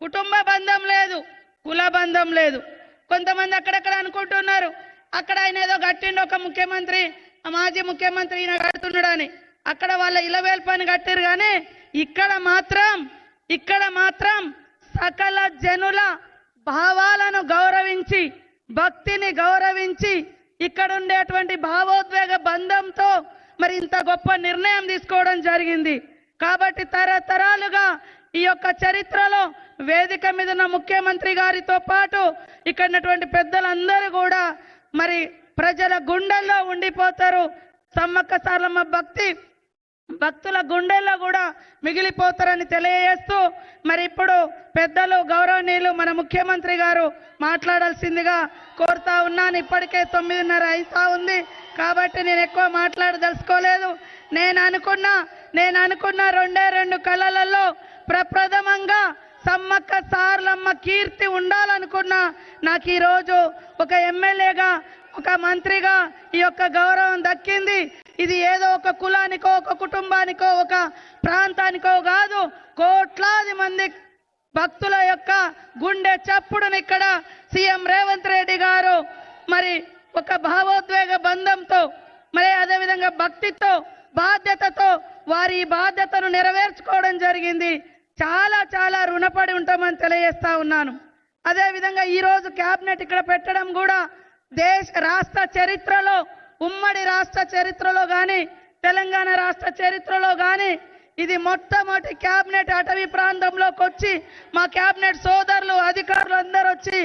కుటుంబ బంధం లేదు కుల బంధం లేదు. కొంతమంది అక్కడక్కడ అనుకుంటున్నారు అక్కడ ఆయన ఏదో కట్టిండు ఒక ముఖ్యమంత్రి మాజీ ముఖ్యమంత్రి ఈయన కడుతున్నాడని అక్కడ వాళ్ళ ఇలవేల్ పని కట్టారు కానీ ఇక్కడ మాత్రం ఇక్కడ మాత్రం సకల జనుల భావాలను గౌరవించి భక్తిని గౌరవించి ఇక్కడ ఉండేటువంటి భావోద్వేగ బంధంతో మరి ఇంత గొప్ప నిర్ణయం తీసుకోవడం జరిగింది. కాబట్టి తరతరాలుగా ఈ యొక్క చరిత్రలో వేదిక మీద ఉన్న ముఖ్యమంత్రి గారితో పాటు ఇక్కడ ఉన్నటువంటి పెద్దలందరూ కూడా మరి ప్రజల గుండెల్లో ఉండిపోతారు. సమ్మక్క సారలమ్మ భక్తి భక్తుల గుండెల్లో కూడా మిగిలిపోతారని తెలియజేస్తూ మరి ఇప్పుడు పెద్దలు గౌరవనీయులు మన ముఖ్యమంత్రి గారు మాట్లాడాల్సిందిగా కోరుతా ఉన్నాను. ఇప్పటికే తొమ్మిదిన్నర అయితా ఉంది. కాబట్టి నేను ఎక్కువ మాట్లాడదలుచుకోలేదు. నేను అనుకున్న నేను అనుకున్న రెండే రెండు కళలలో ప్రప్రథమంగా సమ్మక్క సార్లమ్మ కీర్తి ఉండాలనుకున్నా నాకు ఈరోజు ఒక ఎమ్మెల్యేగా ఒక మంత్రిగా ఈ యొక్క గౌరవం దక్కింది. ఇది ఏదో ఒక కులానికో ఒక కుటుంబానికో ఒక ప్రాంతానికో కాదు కోట్లాది మంది భక్తుల యొక్క గుండె చప్పుడును ఇక్కడ సీఎం రేవంత్ రెడ్డి గారు మరి ఒక భావోద్వేగ బంధంతో మరి అదేవిధంగా భక్తితో బాధ్యతతో వారి బాధ్యతను నెరవేర్చుకోవడం జరిగింది. చాలా చాలా రుణపడి ఉంటామని తెలియజేస్తా ఉన్నాను. అదేవిధంగా ఈరోజు క్యాబినెట్ ఇక్కడ పెట్టడం కూడా దేశ రాష్ట్ర చరిత్రలో ఉమ్మడి రాష్ట్ర చరిత్రలో కానీ తెలంగాణ రాష్ట్ర చరిత్రలో కానీ ఇది మొట్టమొదటి క్యాబినెట్ అటవీ ప్రాంతంలోకి వచ్చి మా క్యాబినెట్ సోదరులు అధికారులు అందరూ వచ్చి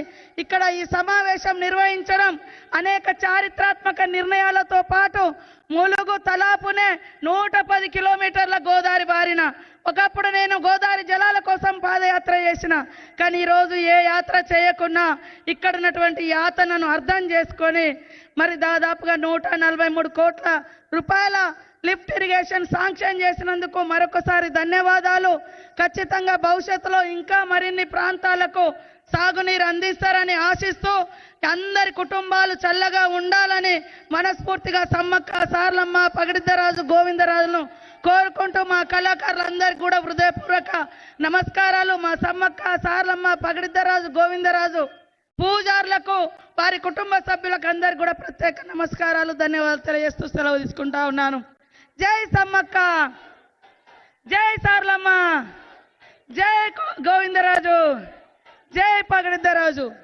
ఇక్కడ ఈ సమావేశం నిర్వహించడం అనేక చారిత్రాత్మక నిర్ణయాలతో పాటు ములుగు తలాపునే నూట పది కిలోమీటర్ల గోదావరి బారిన. ఒకప్పుడు నేను గోదావరి జలాల కోసం పాదయాత్ర చేసిన. కానీ ఈరోజు ఏ యాత్ర చేయకున్నా ఇక్కడ ఉన్నటువంటి యాతనను అర్థం చేసుకొని మరి దాదాపుగా నూట నలభై మూడు కోట్ల రూపాయల లిఫ్ట్ ఇరిగేషన్ శాంక్షన్ చేసినందుకు మరొకసారి ధన్యవాదాలు. ఖచ్చితంగా భవిష్యత్తులో ఇంకా మరిన్ని ప్రాంతాలకు సాగునీరు అందిస్తారని ఆశిస్తూ అందరి కుటుంబాలు చల్లగా ఉండాలని మనస్ఫూర్తిగా సమ్మక్క సార్లమ్మ పగడిద్దరాజు గోవిందరాజును కోరుకుంటూ మా కళాకారులందరికీ కూడా హృదయపూర్వక నమస్కారాలు. మా సమ్మక్క సార్లమ్మ పగడిద్దరాజు గోవిందరాజు పూజారులకు వారి కుటుంబ సభ్యులకు అందరికీ కూడా ప్రత్యేక నమస్కారాలు ధన్యవాదాలు తెలియజేస్తూ సెలవు తీసుకుంటా ఉన్నాను. జై సమ్మక్క. జై సార్లమ్మ. జై గోవిందరాజు. జై పగడిద్దరాజు.